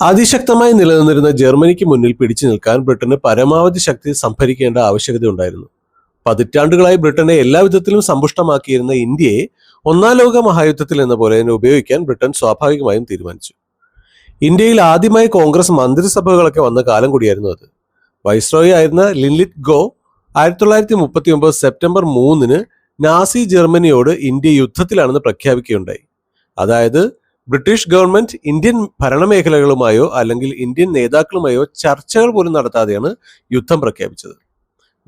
അതിശക്തമായി നിലനിന്നിരുന്ന ജർമ്മനിക്ക് മുന്നിൽ പിടിച്ചു നിൽക്കാൻ ബ്രിട്ടന് പരമാവധി ശക്തി സംഭരിക്കേണ്ട ആവശ്യകതയുണ്ടായിരുന്നു പതിറ്റാണ്ടുകളായി ബ്രിട്ടനെ എല്ലാവിധത്തിലും സമ്പുഷ്ടമാക്കിയിരുന്ന ഇന്ത്യയെ ഒന്നാം ലോക മഹായുദ്ധത്തിൽ എന്ന പോലെ തന്നെ ഉപയോഗിക്കാൻ ബ്രിട്ടൻ സ്വാഭാവികമായും തീരുമാനിച്ചു. ഇന്ത്യയിൽ ആദ്യമായി കോൺഗ്രസ് മന്ത്രിസഭകളൊക്കെ വന്ന കാലം കൂടിയായിരുന്നു അത്. വൈസ്രോയി ആയിരുന്ന ലിൻലിറ്റ് ഗോ ആയിരത്തി തൊള്ളായിരത്തി മുപ്പത്തി ഒമ്പത് സെപ്റ്റംബർ മൂന്നിന് നാസി ജർമ്മനിയോട് ഇന്ത്യ യുദ്ധത്തിലാണെന്ന് പ്രഖ്യാപിക്കുകയുണ്ടായി. അതായത് ബ്രിട്ടീഷ് ഗവൺമെന്റ് ഇന്ത്യൻ ഭരണമേഖലകളുമായോ അല്ലെങ്കിൽ ഇന്ത്യൻ നേതാക്കളുമായോ ചർച്ചകൾ പോലും നടത്താതെയാണ് യുദ്ധം പ്രഖ്യാപിച്ചത്.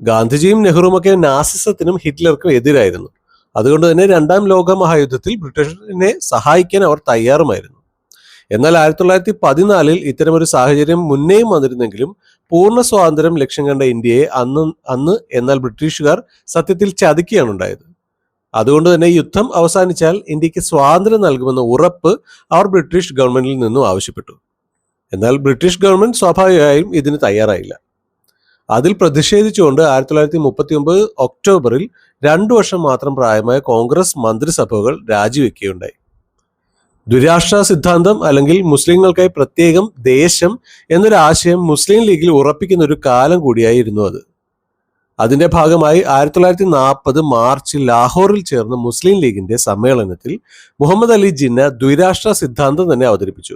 ഗാന്ധിജിയും നെഹ്റുമൊക്കെ നാസിസത്തിനും ഹിറ്റ്ലർക്കും എതിരായിരുന്നു. അതുകൊണ്ട് തന്നെ രണ്ടാം ലോക മഹായുദ്ധത്തിൽ ബ്രിട്ടീഷിനെ സഹായിക്കാൻ അവർ തയ്യാറുമായിരുന്നു. എന്നാൽ ആയിരത്തി തൊള്ളായിരത്തി പതിനാലിൽ ഇത്തരമൊരു സാഹചര്യം മുന്നേയും വന്നിരുന്നെങ്കിലും പൂർണ സ്വാതന്ത്ര്യം ലക്ഷ്യം കണ്ട ഇന്ത്യയെ അന്ന് അന്ന് എന്നാൽ ബ്രിട്ടീഷുകാർ സത്യത്തിൽ ചതിക്കുകയാണ് ഉണ്ടായത്. അതുകൊണ്ട് തന്നെ യുദ്ധം അവസാനിച്ചാൽ ഇന്ത്യയ്ക്ക് സ്വാതന്ത്ര്യം നൽകുമെന്ന ഉറപ്പ് അവർ ബ്രിട്ടീഷ് ഗവൺമെന്റിൽ നിന്നും ആവശ്യപ്പെട്ടു. എന്നാൽ ബ്രിട്ടീഷ് ഗവൺമെന്റ് സ്വാഭാവികമായും ഇതിന് തയ്യാറായില്ല. അതിൽ പ്രതിഷേധിച്ചുകൊണ്ട് ആയിരത്തി തൊള്ളായിരത്തി മുപ്പത്തി ഒമ്പത് ഒക്ടോബറിൽ രണ്ടു വർഷം മാത്രം പ്രായമായ കോൺഗ്രസ് മന്ത്രിസഭകൾ രാജിവെക്കുകയുണ്ടായി. ദുരാഷ്ട്ര സിദ്ധാന്തം അല്ലെങ്കിൽ മുസ്ലിങ്ങൾക്കായി പ്രത്യേകം ദേശം എന്നൊരു ആശയം മുസ്ലിം ലീഗിൽ ഉറപ്പിക്കുന്ന ഒരു കാലം കൂടിയായിരുന്നു അത്. അതിന്റെ ഭാഗമായി ആയിരത്തി തൊള്ളായിരത്തി നാൽപ്പത് മാർച്ചിൽ ലാഹോറിൽ ചേർന്ന മുസ്ലിം ലീഗിന്റെ സമ്മേളനത്തിൽ മുഹമ്മദ് അലി ജിന്ന ദ്വിരാഷ്ട്ര സിദ്ധാന്തം തന്നെ അവതരിപ്പിച്ചു.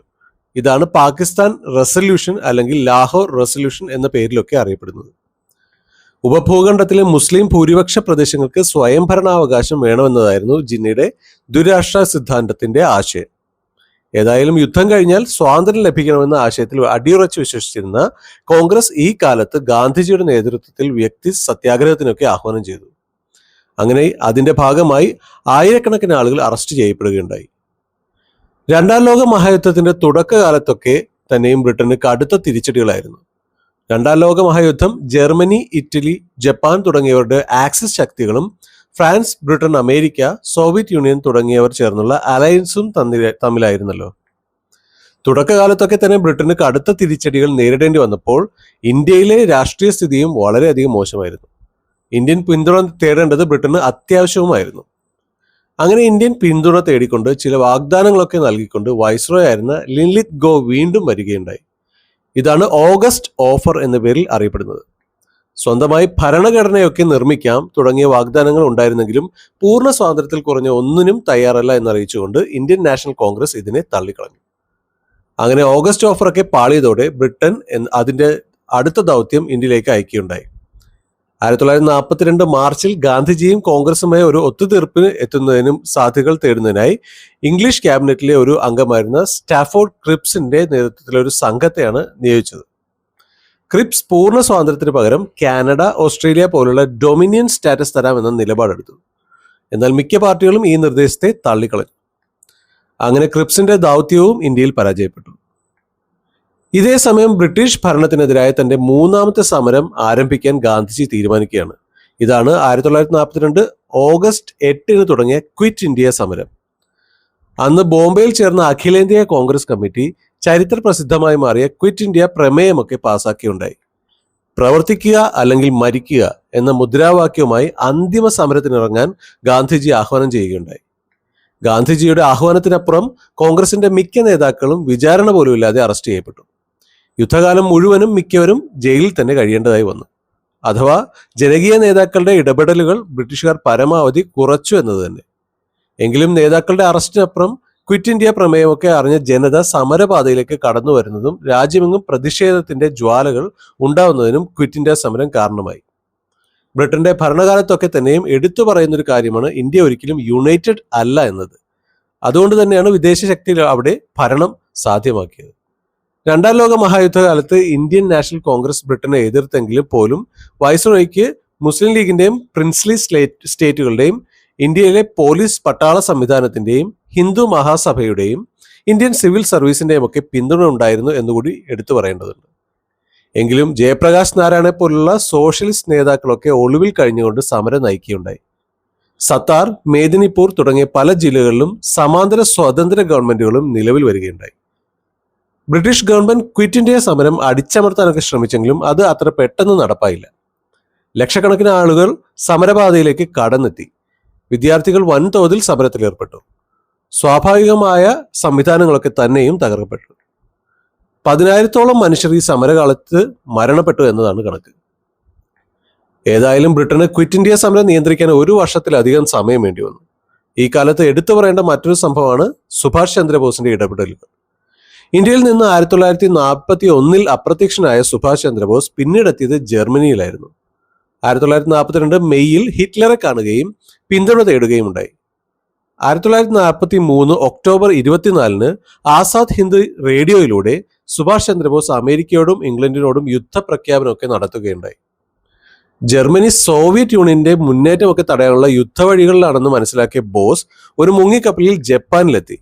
ഇതാണ് പാകിസ്ഥാൻ റെസല്യൂഷൻ അല്ലെങ്കിൽ ലാഹോർ റെസല്യൂഷൻ എന്ന പേരിലൊക്കെ അറിയപ്പെടുന്നത്. ഉപഭൂഖണ്ഡത്തിലെ മുസ്ലിം ഭൂരിപക്ഷ പ്രദേശങ്ങൾക്ക് സ്വയംഭരണാവകാശം വേണമെന്നതായിരുന്നു ജിന്നയുടെ ദുരാഷ്ട്ര സിദ്ധാന്തത്തിന്റെ ആശയം. ഏതായാലും യുദ്ധം കഴിഞ്ഞാൽ സ്വാതന്ത്ര്യം ലഭിക്കണമെന്ന ആശയത്തിൽ അടിയുറച്ച് വിശ്വസിച്ചിരുന്ന കോൺഗ്രസ് ഈ കാലത്ത് ഗാന്ധിജിയുടെ നേതൃത്വത്തിൽ വ്യക്തി സത്യാഗ്രഹത്തിനൊക്കെ ആഹ്വാനം ചെയ്തു. അങ്ങനെ അതിന്റെ ഭാഗമായി ആയിരക്കണക്കിന് ആളുകൾ അറസ്റ്റ് ചെയ്യപ്പെടുകയുണ്ടായി. രണ്ടാം ലോക മഹായുദ്ധത്തിന്റെ തുടക്കകാലത്തൊക്കെ തന്നെയും ബ്രിട്ടന് കടുത്ത തിരിച്ചടികളായിരുന്നു. രണ്ടാം ലോക മഹായുദ്ധം ജർമ്മനി ഇറ്റലി ജപ്പാൻ തുടങ്ങിയവരുടെ ആക്സിസ് ശക്തികളും France Britain America Soviet Union തുടങ്ങിയവർ ചേർന്നുള്ള അലയൻസും തമ്മിലായിരുന്നല്ലോ. തുടക്കകാലത്തൊക്കെ തന്നെ ബ്രിട്ടന് കടുത്ത തിരിച്ചടികൾ നേരിടേണ്ടി വന്നപ്പോൾ ഇന്ത്യയിലെ രാഷ്ട്രീയ സ്ഥിതിയും വളരെയധികം മോശമായിരുന്നു. ഇന്ത്യൻ പിന്തുണ തേടേണ്ടത് ബ്രിട്ടന് അത്യാവശ്യവുമായിരുന്നു. അങ്ങനെ ഇന്ത്യൻ പിന്തുണ തേടിക്കൊണ്ട് ചില വാഗ്ദാനങ്ങളൊക്കെ നൽകിക്കൊണ്ട് വൈസ്രോയ് ആയിരുന്ന ലിൻലിത് ഗോ വീണ്ടും വരികയുണ്ടായി. ഇതാണ് ഓഗസ്റ്റ് ഓഫർ എന്ന പേരിൽ അറിയപ്പെടുന്നത്. സ്വന്തമായി ഭരണഘടനയൊക്കെ നിർമ്മിക്കാം തുടങ്ങിയ വാഗ്ദാനങ്ങൾ ഉണ്ടായിരുന്നെങ്കിലും പൂർണ സ്വാതന്ത്ര്യത്തിൽ കുറഞ്ഞ ഒന്നിനും തയ്യാറല്ല എന്നറിയിച്ചുകൊണ്ട് ഇന്ത്യൻ നാഷണൽ കോൺഗ്രസ് ഇതിനെ തള്ളിക്കളഞ്ഞു. അങ്ങനെ ഓഗസ്റ്റ് ഓഫറൊക്കെ പാളിയതോടെ ബ്രിട്ടൻ അതിന്റെ അടുത്ത ദൗത്യം ഇന്ത്യയിലേക്ക് അയക്കുകയുണ്ടായി. ആയിരത്തി തൊള്ളായിരത്തി നാൽപ്പത്തിരണ്ട് മാർച്ചിൽ ഗാന്ധിജിയും കോൺഗ്രസുമായി ഒരു ഒത്തുതീർപ്പിന് എത്തുന്നതിനും സാധ്യതകൾ തേടുന്നതിനായി ഇംഗ്ലീഷ് ക്യാബിനറ്റിലെ ഒരു അംഗമായിരുന്ന സ്റ്റാഫോർഡ് ക്രിപ്സിന്റെ നേതൃത്വത്തിലെ ഒരു സംഘത്തെയാണ് നിയോഗിച്ചത്. ക്രിപ്സ് പൂർണ സ്വാതന്ത്ര്യത്തിന് പകരം കാനഡ ഓസ്ട്രേലിയ പോലുള്ള ഡൊമിനിയൻ സ്റ്റാറ്റസ് തരാമെന്ന നിലപാടെടുത്തു. എന്നാൽ മിക്ക പാർട്ടികളും ഈ നിർദ്ദേശത്തെ തള്ളിക്കളഞ്ഞു. അങ്ങനെ ക്രിപ്സിന്റെ ദൗത്യവും ഇന്ത്യയിൽ പരാജയപ്പെട്ടു. ഇതേ സമയം ബ്രിട്ടീഷ് ഭരണത്തിനെതിരായ തന്റെ മൂന്നാമത്തെ സമരം ആരംഭിക്കാൻ ഗാന്ധിജി തീരുമാനിക്കുകയാണ്. ഇതാണ് ആയിരത്തി തൊള്ളായിരത്തി നാൽപ്പത്തിരണ്ട് ഓഗസ്റ്റ് എട്ടിന് തുടങ്ങിയ ക്വിറ്റ് ഇന്ത്യ സമരം. അന്ന് ബോംബെയിൽ ചേർന്ന അഖിലേന്ത്യാ കോൺഗ്രസ് കമ്മിറ്റി ചരിത്ര പ്രസിദ്ധമായി മാറിയ ക്വിറ്റ് ഇന്ത്യ പ്രമേയമൊക്കെ പാസാക്കിയുണ്ടായി. പ്രവർത്തിക്കുക അല്ലെങ്കിൽ മരിക്കുക എന്ന മുദ്രാവാക്യവുമായി അന്തിമ സമരത്തിനിറങ്ങാൻ ഗാന്ധിജി ആഹ്വാനം ചെയ്യുകയുണ്ടായി. ഗാന്ധിജിയുടെ ആഹ്വാനത്തിനപ്പുറം കോൺഗ്രസിന്റെ മിക്ക നേതാക്കളും വിചാരണ പോലും ഇല്ലാതെ അറസ്റ്റ് ചെയ്യപ്പെട്ടു. യുദ്ധകാലം മുഴുവനും മിക്കവരും ജയിലിൽ തന്നെ കഴിയേണ്ടതായി വന്നു. അഥവാ ജനകീയ നേതാക്കളുടെ ഇടപെടലുകൾ ബ്രിട്ടീഷുകാർ പരമാവധി കുറച്ചു എന്നത് തന്നെ. എങ്കിലും നേതാക്കളുടെ അറസ്റ്റിനപ്പുറം ക്വിറ്റ് ഇന്ത്യ പ്രമേയമൊക്കെ അറിഞ്ഞ ജനത സമരപാതയിലേക്ക് കടന്നു വരുന്നതും രാജ്യമെങ്ങും പ്രതിഷേധത്തിന്റെ ജ്വാലകൾ ഉണ്ടാവുന്നതിനും ക്വിറ്റ് ഇന്ത്യ സമരം കാരണമായി. ബ്രിട്ടന്റെ ഭരണകാലത്തൊക്കെ തന്നെയും എടുത്തു പറയുന്ന ഒരു കാര്യമാണ് ഇന്ത്യ ഒരിക്കലും യുണൈറ്റഡ് അല്ല എന്നത്. അതുകൊണ്ട് തന്നെയാണ് വിദേശ ശക്തികൾ അവിടെ ഭരണം സാധ്യമാക്കിയത്. രണ്ടാം ലോക മഹായുദ്ധകാലത്ത് ഇന്ത്യൻ നാഷണൽ കോൺഗ്രസ് ബ്രിട്ടനെ എതിർത്തെങ്കിലും പോലും വൈസ്രോയ്ക്ക് മുസ്ലിം ലീഗിന്റെയും പ്രിൻസ്ലി സ്റ്റേറ്റുകളുടെയും ഇന്ത്യയിലെ പോലീസ് പട്ടാള സംവിധാനത്തിന്റെയും ഹിന്ദു മഹാസഭയുടെയും ഇന്ത്യൻ സിവിൽ സർവീസിന്റെയും ഒക്കെ പിന്തുണ ഉണ്ടായിരുന്നു എന്നുകൂടി എടുത്തു പറയേണ്ടതുണ്ട്. എങ്കിലും ജയപ്രകാശ് നാരായണെ പോലുള്ള സോഷ്യലിസ്റ്റ് നേതാക്കളൊക്കെ ഒളിവിൽ കഴിഞ്ഞുകൊണ്ട് സമരം നയിക്കുകയുണ്ടായി. സത്താർ മേദിനിപൂർ തുടങ്ങിയ പല ജില്ലകളിലും സമാന്തര സ്വതന്ത്ര ഗവൺമെന്റുകളും നിലവിൽ വരികയുണ്ടായി. ബ്രിട്ടീഷ് ഗവൺമെന്റ് ക്വിറ്റ് ഇന്ത്യ സമരം അടിച്ചമർത്താനൊക്കെ ശ്രമിച്ചെങ്കിലും അത് അത്ര പെട്ടെന്ന് നടപ്പായില്ല. ലക്ഷക്കണക്കിന് ആളുകൾ സമരപാതയിലേക്ക് കടന്നെത്തി. വിദ്യാർത്ഥികൾ വൻതോതിൽ സമരത്തിലേർപ്പെട്ടു. സ്വാഭാവികമായ സംവിധാനങ്ങളൊക്കെ തന്നെയും തകർക്കപ്പെട്ടു. പതിനായിരത്തോളം മനുഷ്യർ ഈ സമരകാലത്ത് മരണപ്പെട്ടു എന്നതാണ് കണക്ക്. ഏതായാലും ബ്രിട്ടന് ക്വിറ്റ് ഇന്ത്യ സമരം നിയന്ത്രിക്കാൻ ഒരു വർഷത്തിലധികം സമയം വേണ്ടി വന്നു. ഈ കാലത്ത് എടുത്തു പറയേണ്ട മറ്റൊരു സംഭവമാണ് സുഭാഷ് ചന്ദ്രബോസിന്റെ ഇടപെടലുകൾ. ഇന്ത്യയിൽ നിന്ന് ആയിരത്തി തൊള്ളായിരത്തി നാൽപ്പത്തി ഒന്നിൽ അപ്രത്യക്ഷനായ സുഭാഷ് ചന്ദ്രബോസ് പിന്നീടെത്തിയത് ജർമ്മനിയിലായിരുന്നു. ആയിരത്തി തൊള്ളായിരത്തി നാൽപ്പത്തിരണ്ട് മെയ്യിൽ ഹിറ്റ്ലറെ കാണുകയും പിന്തുണ തേടുകയും ഉണ്ടായി ആയിരത്തി തൊള്ളായിരത്തി നാൽപ്പത്തി മൂന്ന് ഒക്ടോബർ ഇരുപത്തിനാലിന് ആസാദ് ഹിന്ദ് റേഡിയോയിലൂടെ സുഭാഷ് ചന്ദ്രബോസ് അമേരിക്കയോടും ഇംഗ്ലണ്ടിനോടും യുദ്ധപ്രഖ്യാപനമൊക്കെ നടത്തുകയുണ്ടായി. ജർമ്മനി സോവിയറ്റ് യൂണിയന്റെ മുന്നേറ്റമൊക്കെ തടയാനുള്ള യുദ്ധവഴികളിലാണെന്ന് മനസ്സിലാക്കിയ ബോസ് ഒരു മുങ്ങിക്കപ്പലിൽ ജപ്പാനിലെത്തി.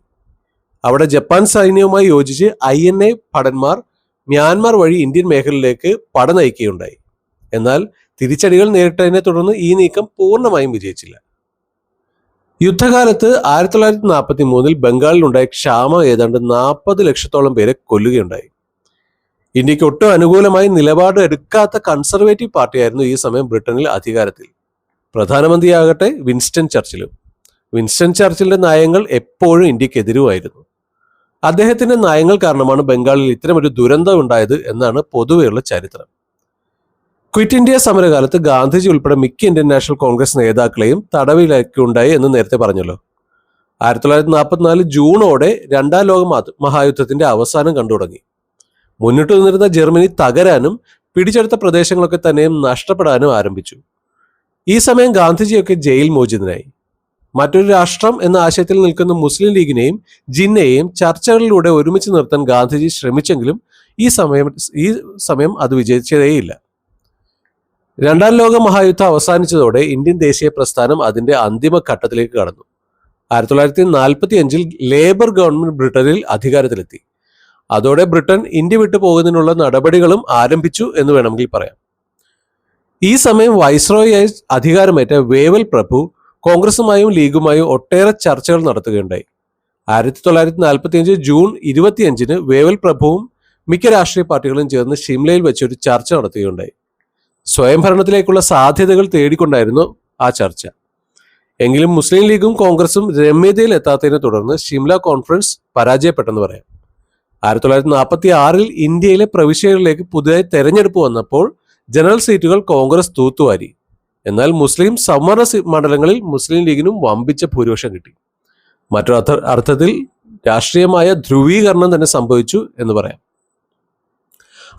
അവിടെ ജപ്പാൻ സൈന്യവുമായി യോജിച്ച് ഐ എൻ എ ഭടന്മാർ മ്യാൻമാർ വഴി ഇന്ത്യൻ മേഖലയിലേക്ക് പട നയിക്കുകയുണ്ടായി എന്നാൽ തിരിച്ചടികൾ നേരിട്ടതിനെ തുടർന്ന് ഈ നീക്കം പൂർണമായും വിജയിച്ചില്ല. യുദ്ധകാലത്ത് ആയിരത്തി തൊള്ളായിരത്തി നാൽപ്പത്തി മൂന്നിൽ ബംഗാളിലുണ്ടായ ക്ഷാമം ഏതാണ്ട് നാൽപ്പത് ലക്ഷത്തോളം പേരെ കൊല്ലുകയുണ്ടായി. ഇന്ത്യയ്ക്ക് ഒട്ടും അനുകൂലമായി നിലപാട് എടുക്കാത്ത കൺസർവേറ്റീവ് പാർട്ടിയായിരുന്നു ഈ സമയം ബ്രിട്ടനിൽ അധികാരത്തിൽ. പ്രധാനമന്ത്രിയാകട്ടെ വിൻസ്റ്റൺ ചർച്ചിലും. വിൻസ്റ്റൺ ചർച്ചിലിന്റെ നയങ്ങൾ എപ്പോഴും ഇന്ത്യക്കെതിരുമായിരുന്നു അദ്ദേഹത്തിന്റെ നയങ്ങൾ കാരണമാണ് ബംഗാളിൽ ഇത്തരമൊരു ദുരന്തം ഉണ്ടായത് എന്നാണ് പൊതുവെയുള്ള ചരിത്രം. ക്വിറ്റ് ഇന്ത്യ സമരകാലത്ത് ഗാന്ധിജി ഉൾപ്പെടെ മിക്ക ഇന്ത്യൻ നാഷണൽ കോൺഗ്രസ് നേതാക്കളെയും തടവിലാക്കിയുണ്ടായി എന്ന് നേരത്തെ പറഞ്ഞല്ലോ. ആയിരത്തി തൊള്ളായിരത്തി നാൽപ്പത്തിനാല് ജൂണോടെ രണ്ടാം ലോക മഹായുദ്ധത്തിന്റെ അവസാനം കണ്ടു തുടങ്ങി മുന്നിട്ട് നിന്നിരുന്ന ജർമ്മനി തകരാനും പിടിച്ചെടുത്ത പ്രദേശങ്ങളൊക്കെ തന്നെയും നഷ്ടപ്പെടാനും ആരംഭിച്ചു. ഈ സമയം ഗാന്ധിജിയൊക്കെ ജയിൽ മോചിതനായി. മറ്റൊരു രാഷ്ട്രം എന്ന ആശയത്തിൽ നിൽക്കുന്ന മുസ്ലിം ലീഗിനെയും ജിന്നയെയും ചർച്ചകളിലൂടെ ഒരുമിച്ച് നിർത്താൻ ഗാന്ധിജി ശ്രമിച്ചെങ്കിലും ഈ സമയം ഈ സമയം അത് വിജയിച്ചതേയില്ല. രണ്ടാം ലോക മഹായുദ്ധം അവസാനിച്ചതോടെ ഇന്ത്യൻ ദേശീയ പ്രസ്ഥാനം അതിന്റെ അന്തിമ ഘട്ടത്തിലേക്ക് കടന്നു. ആയിരത്തി തൊള്ളായിരത്തി നാൽപ്പത്തി അഞ്ചിൽ ലേബർ ഗവൺമെന്റ് ബ്രിട്ടനിൽ അധികാരത്തിലെത്തി. അതോടെ ബ്രിട്ടൻ ഇന്ത്യ വിട്ടു പോകുന്നതിനുള്ള നടപടികളും ആരംഭിച്ചു എന്ന് വേണമെങ്കിൽ പറയാം. ഈ സമയം വൈസ്രോയായി അധികാരമേറ്റ വേവൽ പ്രഭു കോൺഗ്രസുമായും ലീഗുമായും ഒട്ടേറെ ചർച്ചകൾ നടത്തുകയുണ്ടായി. ആയിരത്തി തൊള്ളായിരത്തി നാൽപ്പത്തി അഞ്ച് ജൂൺ ഇരുപത്തിയഞ്ചിന് വേവൽ പ്രഭുവും മിക്ക രാഷ്ട്രീയ പാർട്ടികളും ചേർന്ന് ഷിംലയിൽ വെച്ചൊരു ചർച്ച നടത്തുകയുണ്ടായി. സ്വയംഭരണത്തിലേക്കുള്ള സാധ്യതകൾ തേടിക്കൊണ്ടായിരുന്നു ആ ചർച്ച. എങ്കിലും മുസ്ലിം ലീഗും കോൺഗ്രസും രമ്യതയിൽ എത്താത്തതിനെ തുടർന്ന് ഷിംല കോൺഫറൻസ് പരാജയപ്പെട്ടെന്ന് പറയാം. ആയിരത്തി തൊള്ളായിരത്തി നാൽപ്പത്തി ആറിൽ ഇന്ത്യയിലെ പ്രവിശ്യകളിലേക്ക് പുതുതായി തെരഞ്ഞെടുപ്പ് വന്നപ്പോൾ ജനറൽ സീറ്റുകൾ കോൺഗ്രസ് തൂത്തുവാരി. എന്നാൽ മുസ്ലിം സംവരണ മണ്ഡലങ്ങളിൽ മുസ്ലിം ലീഗിനും വമ്പിച്ച ഭൂരിപക്ഷം കിട്ടി. മറ്റൊരു അർത്ഥ അർത്ഥത്തിൽ രാഷ്ട്രീയമായ ധ്രുവീകരണം തന്നെ സംഭവിച്ചു എന്ന് പറയാം.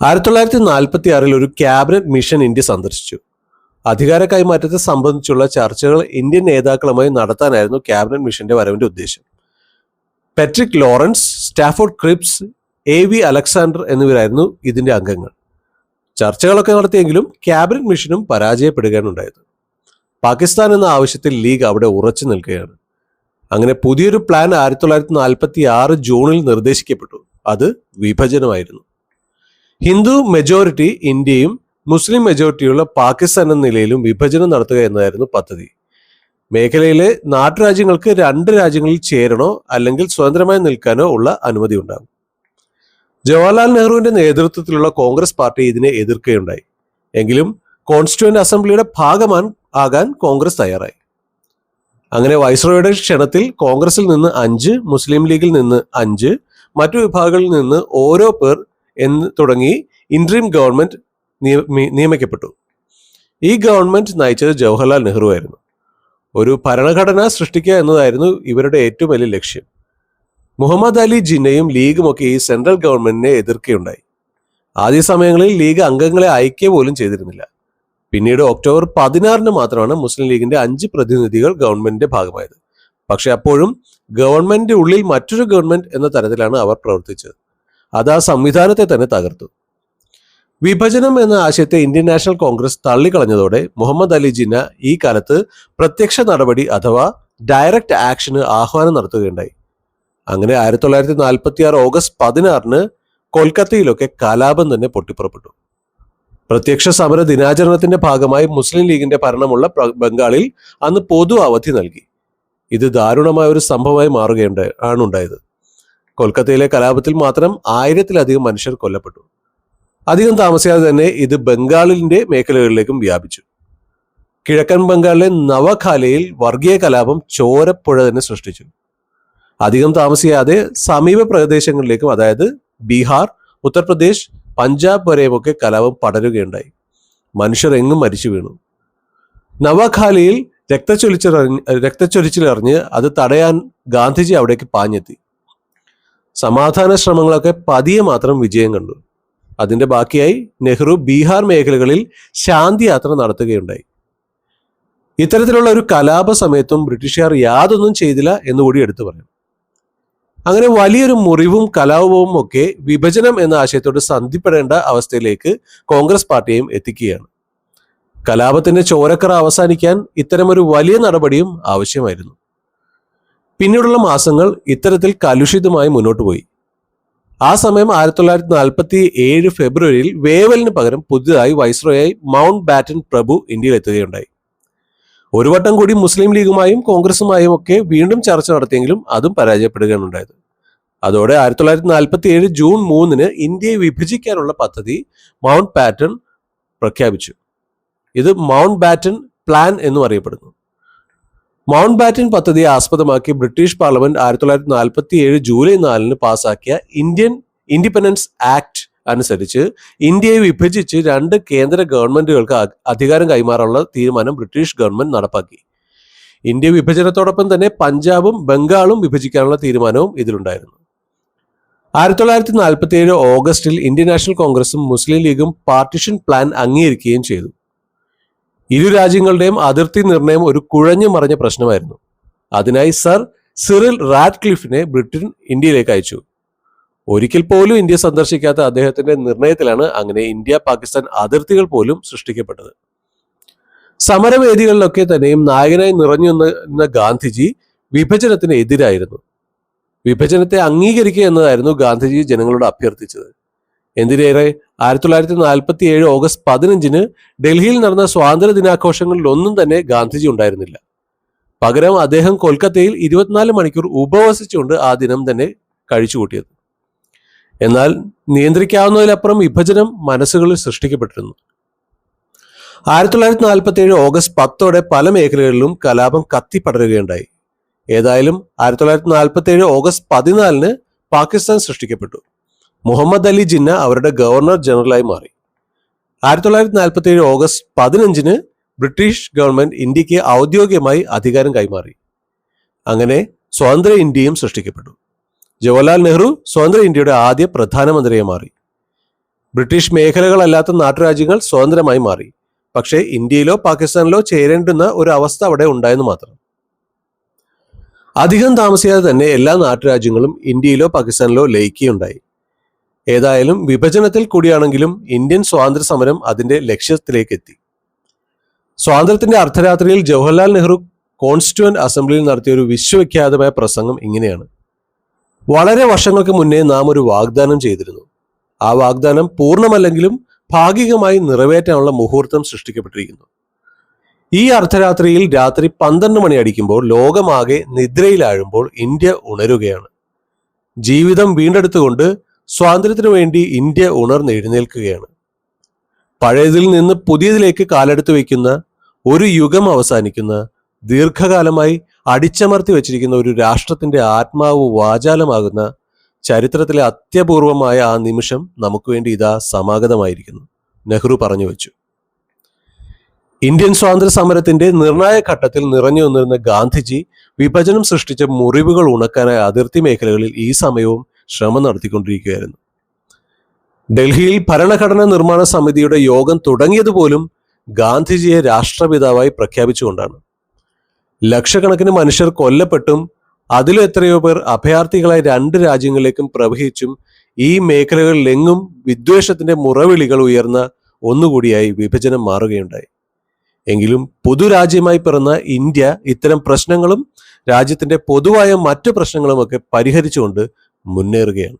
ആയിരത്തി തൊള്ളായിരത്തി നാൽപ്പത്തി ആറിൽ ഒരു ക്യാബിനറ്റ് മിഷൻ ഇന്ത്യ സന്ദർശിച്ചു. അധികാര കൈമാറ്റത്തെ സംബന്ധിച്ചുള്ള ചർച്ചകൾ ഇന്ത്യൻ നേതാക്കളുമായി നടത്താനായിരുന്നു ക്യാബിനറ്റ് മിഷന്റെ വരവിന്റെ ഉദ്ദേശം. Patrick Lawrence Stafford Cripps A V Alexander എന്നിവരായിരുന്നു ഇതിന്റെ അംഗങ്ങൾ. ചർച്ചകളൊക്കെ നടത്തിയെങ്കിലും ക്യാബിനറ്റ് മിഷനും പരാജയപ്പെടുകയാണ് ഉണ്ടായത്. പാകിസ്ഥാൻ എന്ന ആവശ്യത്തിൽ ലീഗ് അവിടെ ഉറച്ചു നിൽക്കുകയാണ്. അങ്ങനെ പുതിയൊരു പ്ലാൻ ആയിരത്തി തൊള്ളായിരത്തി നാൽപ്പത്തി ആറ് ജൂണിൽ നിർദ്ദേശിക്കപ്പെട്ടു. അത് വിഭജനമായിരുന്നു. ഹിന്ദു മെജോറിറ്റി ഇന്ത്യയും മുസ്ലിം മെജോറിറ്റിയുള്ള പാകിസ്ഥാൻ എന്ന നിലയിലും വിഭജനം നടത്തുക എന്നതായിരുന്നു പദ്ധതി. മേഖലയിലെ നാട്ടുരാജ്യങ്ങൾക്ക് രണ്ട് രാജ്യങ്ങളിൽ ചേരണോ അല്ലെങ്കിൽ സ്വതന്ത്രമായി നിൽക്കാനോ ഉള്ള അനുമതി ഉണ്ടാകും. ജവഹർലാൽ നെഹ്റുവിന്റെ നേതൃത്വത്തിലുള്ള കോൺഗ്രസ് പാർട്ടി ഇതിനെ എതിർക്കുകയുണ്ടായി. എങ്കിലും കോൺസ്റ്റിറ്റ്യൂന്റ് അസംബ്ലിയുടെ ഭാഗമാൻ ആകാൻ കോൺഗ്രസ് തയ്യാറായി. അങ്ങനെ വൈസ്രോയുടെ ക്ഷണത്തിൽ കോൺഗ്രസിൽ നിന്ന് അഞ്ച് മുസ്ലിം ലീഗിൽ നിന്ന് അഞ്ച് മറ്റു വിഭാഗങ്ങളിൽ നിന്ന് ഓരോ പേർ എന്ന് തുടങ്ങി ഇൻട്രീം ഗവൺമെന്റ് നിയമിക്കപ്പെട്ടു. ഈ ഗവൺമെന്റ് നയിച്ചത് ജവഹർലാൽ നെഹ്റു ആയിരുന്നു. ഒരു ഭരണഘടന സൃഷ്ടിക്കുക എന്നതായിരുന്നു ഇവരുടെ ഏറ്റവും വലിയ ലക്ഷ്യം. മുഹമ്മദ് അലി ജിന്നയും ലീഗും ഒക്കെ ഈ സെൻട്രൽ ഗവൺമെന്റിനെ എതിർക്കുകയുണ്ടായി. ആദ്യ സമയങ്ങളിൽ ലീഗ് അംഗങ്ങളെ അയക്കുക പോലും ചെയ്തിരുന്നില്ല. പിന്നീട് ഒക്ടോബർ പതിനാറിന് മാത്രമാണ് മുസ്ലിം ലീഗിന്റെ അഞ്ച് പ്രതിനിധികൾ ഗവൺമെന്റിന്റെ ഭാഗമായത്. പക്ഷെ അപ്പോഴും ഗവൺമെന്റിന്റെ ഉള്ളിൽ മറ്റൊരു ഗവൺമെന്റ് എന്ന തരത്തിലാണ് അവർ പ്രവർത്തിച്ചത്. അത് ആ സംവിധാനത്തെ തന്നെ തകർത്തു. വിഭജനം എന്ന ആശയത്തെ ഇന്ത്യൻ നാഷണൽ കോൺഗ്രസ് തള്ളിക്കളഞ്ഞതോടെ മുഹമ്മദ് അലി ജിന്ന ഈ കാലത്ത് പ്രത്യക്ഷ നടപടി അഥവാ ഡയറക്റ്റ് ആക്ഷന് ആഹ്വാനം നടത്തുകയുണ്ടായി. അങ്ങനെ ആയിരത്തി തൊള്ളായിരത്തി നാൽപ്പത്തി ആറ് ഓഗസ്റ്റ് പതിനാറിന് കൊൽക്കത്തയിലൊക്കെ കലാപം തന്നെ പൊട്ടിപ്പുറപ്പെട്ടു. പ്രത്യക്ഷ സമര ദിനാചരണത്തിന്റെ ഭാഗമായി മുസ്ലിം ലീഗിന്റെ ഭരണമുള്ള ബംഗാളിൽ അന്ന് പൊതു അവധി നൽകി. ഇത് ദാരുണമായ ഒരു സംഭവമായി മാറുകയുണ്ടായി ആണ് ഉണ്ടായത് കൊൽക്കത്തയിലെ കലാപത്തിൽ മാത്രം ആയിരത്തിലധികം മനുഷ്യർ കൊല്ലപ്പെട്ടു. അധികം താമസിയാതെ തന്നെ ഇത് ബംഗാളിന്റെ മേഖലകളിലേക്കും വ്യാപിച്ചു. കിഴക്കൻ ബംഗാളിലെ നവഖാലയിൽ വർഗീയ കലാപം ചോരപ്പുഴ തന്നെ സൃഷ്ടിച്ചു. അധികം താമസിയാതെ സമീപ പ്രദേശങ്ങളിലേക്കും അതായത് ബീഹാർ ഉത്തർപ്രദേശ് പഞ്ചാബ് വരെയുമൊക്കെ കലാപം പടരുകയുണ്ടായി. മനുഷ്യർ എങ്ങും മരിച്ചു വീണു. നവഖാലയിൽ രക്തച്ചൊലിച്ചിറങ്ങി രക്തച്ചൊലിച്ചിലറിഞ്ഞ് അത് തടയാൻ ഗാന്ധിജി അവിടേക്ക് പാഞ്ഞെത്തി. സമാധാന ശ്രമങ്ങളൊക്കെ പതിയെ മാത്രം വിജയം കണ്ടു. അതിന്റെ ബാക്കിയായി നെഹ്റു ബീഹാർ മേഖലകളിൽ ശാന്തി യാത്ര നടത്തുകയുണ്ടായി. ഇത്തരത്തിലുള്ള ഒരു കലാപ സമയത്തും ബ്രിട്ടീഷുകാർ യാതൊന്നും ചെയ്തില്ല എന്നുകൂടി എടുത്തു പറയാം. അങ്ങനെ വലിയൊരു മുറിവും കലാപവും ഒക്കെ വിഭജനം എന്ന ആശയത്തോട് സന്ധിപ്പെടേണ്ട അവസ്ഥയിലേക്ക് കോൺഗ്രസ് പാർട്ടിയെയും എത്തിക്കുകയാണ്. കലാപത്തിന്റെ ചോരക്കറ അവസാനിക്കാൻ ഇത്തരമൊരു വലിയ നടപടിയും ആവശ്യമായിരുന്നു. പിന്നീടുള്ള മാസങ്ങൾ ഇത്തരത്തിൽ കലുഷിതമായി മുന്നോട്ട് പോയി. ആ സമയം ആയിരത്തി തൊള്ളായിരത്തി നാൽപ്പത്തി ഏഴ് ഫെബ്രുവരിയിൽ വേവലിന് പകരം പുതിയതായി വൈസ്രോയായി മൗണ്ട് ബാറ്റൻ പ്രഭു ഇന്ത്യയിൽ എത്തുകയുണ്ടായി. ഒരു വട്ടം കൂടി മുസ്ലിം ലീഗുമായും കോൺഗ്രസുമായും ഒക്കെ വീണ്ടും ചർച്ച നടത്തിയെങ്കിലും അതും പരാജയപ്പെടുകയാണ് ഉണ്ടായത് അതോടെ ആയിരത്തി തൊള്ളായിരത്തി നാൽപ്പത്തി ഏഴ് ജൂൺ മൂന്നിന് ഇന്ത്യയെ വിഭജിക്കാനുള്ള പദ്ധതി മൗണ്ട് ബാറ്റൺ പ്രഖ്യാപിച്ചു. ഇത് മൗണ്ട് ബാറ്റൺ പ്ലാൻ എന്നും അറിയപ്പെടുന്നു. മൗണ്ട് ബാറ്റൻ പദ്ധതിയെ ആസ്പദമാക്കി ബ്രിട്ടീഷ് പാർലമെന്റ് ആയിരത്തി തൊള്ളായിരത്തി നാൽപ്പത്തി ഏഴ് ജൂലൈ നാലിന് പാസാക്കിയ ഇന്ത്യൻ ഇൻഡിപെൻഡൻസ് ആക്ട് അനുസരിച്ച് ഇന്ത്യയെ വിഭജിച്ച് രണ്ട് കേന്ദ്ര ഗവൺമെന്റുകൾക്ക് അധികാരം കൈമാറാനുള്ള തീരുമാനം ബ്രിട്ടീഷ് ഗവൺമെന്റ് നടപ്പാക്കി. ഇന്ത്യ വിഭജനത്തോടൊപ്പം തന്നെ പഞ്ചാബും ബംഗാളും വിഭജിക്കാനുള്ള തീരുമാനവും ഇതിലുണ്ടായിരുന്നു. ആയിരത്തി തൊള്ളായിരത്തി നാൽപ്പത്തി ഏഴ് ഓഗസ്റ്റിൽ ഇന്ത്യൻ നാഷണൽ കോൺഗ്രസും മുസ്ലിം ലീഗും പാർട്ടിഷൻ പ്ലാൻ അംഗീകരിക്കുകയും ചെയ്തു. ഇരു രാജ്യങ്ങളുടെയും അതിർത്തി നിർണയം ഒരു കുഴഞ്ഞു മറിഞ്ഞ പ്രശ്നമായിരുന്നു. അതിനായി സർ സിറിൽ റാഡ്ക്ലിഫിനെ ബ്രിട്ടൻ ഇന്ത്യയിലേക്ക് അയച്ചു. ഒരിക്കൽ പോലും ഇന്ത്യ സന്ദർശിക്കാത്ത അദ്ദേഹത്തിന്റെ നിർണയത്തിലാണ് അങ്ങനെ ഇന്ത്യ പാകിസ്ഥാൻ അതിർത്തികൾ പോലും സൃഷ്ടിക്കപ്പെട്ടത്. സമരവേദികളിലൊക്കെ തന്നെയും നായകനായി നിറഞ്ഞു നിന്ന ഗാന്ധിജി വിഭജനത്തിന് എതിരായിരുന്നു. വിഭജനത്തെ അംഗീകരിക്കുക എന്നതായിരുന്നു ഗാന്ധിജി ജനങ്ങളോട് അഭ്യർത്ഥിച്ചത്. എന്തിനേറെ? ആയിരത്തി തൊള്ളായിരത്തി നാൽപ്പത്തി ഏഴ് ഓഗസ്റ്റ് പതിനഞ്ചിന് ഡൽഹിയിൽ നടന്ന സ്വാതന്ത്ര്യ ദിനാഘോഷങ്ങളിൽ ഒന്നും തന്നെ ഗാന്ധിജി ഉണ്ടായിരുന്നില്ല. പകരം അദ്ദേഹം കൊൽക്കത്തയിൽ ഇരുപത്തിനാല് മണിക്കൂർ ഉപവസിച്ചുകൊണ്ട് ആ ദിനം തന്നെ കഴിച്ചുകൂട്ടിയത്. എന്നാൽ നിയന്ത്രിക്കാവുന്നതിലപ്പുറം വിഭജനം മനസ്സുകളിൽ സൃഷ്ടിക്കപ്പെട്ടിരുന്നു. ആയിരത്തി തൊള്ളായിരത്തി നാൽപ്പത്തി ഏഴ് ഓഗസ്റ്റ് പത്തോടെ പല മേഖലകളിലും കലാപം കത്തിപ്പടരുകയുണ്ടായി. ഏതായാലും ആയിരത്തി തൊള്ളായിരത്തി നാൽപ്പത്തി ഏഴ് ഓഗസ്റ്റ് പതിനാലിന് പാകിസ്ഥാൻ സൃഷ്ടിക്കപ്പെട്ടു. മുഹമ്മദ് അലി ജിന്ന അവരുടെ ഗവർണർ ജനറലായി മാറി. ആയിരത്തി തൊള്ളായിരത്തി നാൽപ്പത്തി ഏഴ് ഓഗസ്റ്റ് പതിനഞ്ചിന് ബ്രിട്ടീഷ് ഗവൺമെന്റ് ഇന്ത്യയ്ക്ക് ഔദ്യോഗികമായി അധികാരം കൈമാറി. അങ്ങനെ സ്വതന്ത്ര ഇന്ത്യയും സൃഷ്ടിക്കപ്പെട്ടു. ജവഹർലാൽ നെഹ്റു സ്വതന്ത്ര ഇന്ത്യയുടെ ആദ്യ പ്രധാനമന്ത്രിയെ മാറി. ബ്രിട്ടീഷ് മേഖലകളല്ലാത്ത നാട്ടുരാജ്യങ്ങൾ സ്വതന്ത്രമായി മാറി. പക്ഷേ ഇന്ത്യയിലോ പാകിസ്ഥാനിലോ ചേരേണ്ടുന്ന ഒരു അവസ്ഥ അവിടെ ഉണ്ടായെന്ന് മാത്രം. അധികം താമസിയാതെ തന്നെ എല്ലാ നാട്ടുരാജ്യങ്ങളും ഇന്ത്യയിലോ പാകിസ്ഥാനിലോ ലയിക്കുകയുണ്ടായി. ഏതായാലും വിഭജനത്തിൽ കൂടിയാണെങ്കിലും ഇന്ത്യൻ സ്വാതന്ത്ര്യ സമരം അതിന്റെ ലക്ഷ്യത്തിലേക്ക് എത്തി സ്വാതന്ത്ര്യത്തിന്റെ അർദ്ധരാത്രിയിൽ ജവഹർലാൽ നെഹ്റു കോൺസ്റ്റിറ്റ്യൂവന്റ് അസംബ്ലിയിൽ നടത്തിയ ഒരു വിശ്വവിഖ്യാതമായ പ്രസംഗം ഇങ്ങനെയാണ്. വളരെ വർഷങ്ങൾക്ക് മുന്നേ നാം ഒരു വാഗ്ദാനം ചെയ്തിരുന്നു. ആ വാഗ്ദാനം പൂർണമല്ലെങ്കിലും ഭാഗികമായി നിറവേറ്റാനുള്ള മുഹൂർത്തം സൃഷ്ടിക്കപ്പെട്ടിരിക്കുന്നു. ഈ അർദ്ധരാത്രിയിൽ രാത്രി പന്ത്രണ്ട് മണി അടിക്കുമ്പോൾ ലോകമാകെ നിദ്രയിലാഴുമ്പോൾ ഇന്ത്യ ഉണരുകയാണ്. ജീവിതം വീണ്ടെടുത്തുകൊണ്ട് സ്വാതന്ത്ര്യത്തിനു വേണ്ടി ഇന്ത്യ ഉണർന്നെഴുന്നേൽക്കുകയാണ് പഴയതിൽ നിന്ന് പുതിയതിലേക്ക് കാലെടുത്ത് വയ്ക്കുന്ന ഒരു യുഗം അവസാനിക്കുന്ന ദീർഘകാലമായി അടിച്ചമർത്തി വച്ചിരിക്കുന്ന ഒരു രാഷ്ട്രത്തിന്റെ ആത്മാവ് വാചാലമാകുന്ന ചരിത്രത്തിലെ അത്യപൂർവമായ ആ നിമിഷം നമുക്ക് വേണ്ടി ഇതാ സമാഗതമായിരിക്കുന്നു. നെഹ്റു പറഞ്ഞു വെച്ചു. ഇന്ത്യൻ സ്വാതന്ത്ര്യ സമരത്തിന്റെ നിർണായക ഘട്ടത്തിൽ നിറഞ്ഞു വന്നിരുന്ന ഗാന്ധിജി വിഭജനം സൃഷ്ടിച്ച മുറിവുകൾ ഉണക്കാനായ അതിർത്തി മേഖലകളിൽ ഈ സമയവും ശ്രമം നടത്തിക്കൊണ്ടിരിക്കുകയായിരുന്നു. ഡൽഹിയിൽ ഭരണഘടനാ നിർമ്മാണ സമിതിയുടെ യോഗം തുടങ്ങിയതുപോലും ഗാന്ധിജിയെ രാഷ്ട്രപിതാവായി പ്രഖ്യാപിച്ചുകൊണ്ടാണ്. ലക്ഷക്കണക്കിന് മനുഷ്യർ കൊല്ലപ്പെട്ടും അതിലും എത്രയോ പേർ അഭയാർത്ഥികളായി രണ്ട് രാജ്യങ്ങളിലേക്കും പ്രവഹിച്ചും ഈ മേഖലകളിലെങ്ങും വിദ്വേഷത്തിന്റെ മുറവിളികൾ ഉയർന്ന ഒന്നുകൂടിയായി വിഭജനം മാറുകയുണ്ടായി. എങ്കിലും പൊതുരാജ്യമായി പിറന്ന ഇന്ത്യ ഇത്തരം പ്രശ്നങ്ങളും രാജ്യത്തിന്റെ പൊതുവായ മറ്റു പ്രശ്നങ്ങളുമൊക്കെ പരിഹരിച്ചുകൊണ്ട് മുന്നേറുകയാണ്.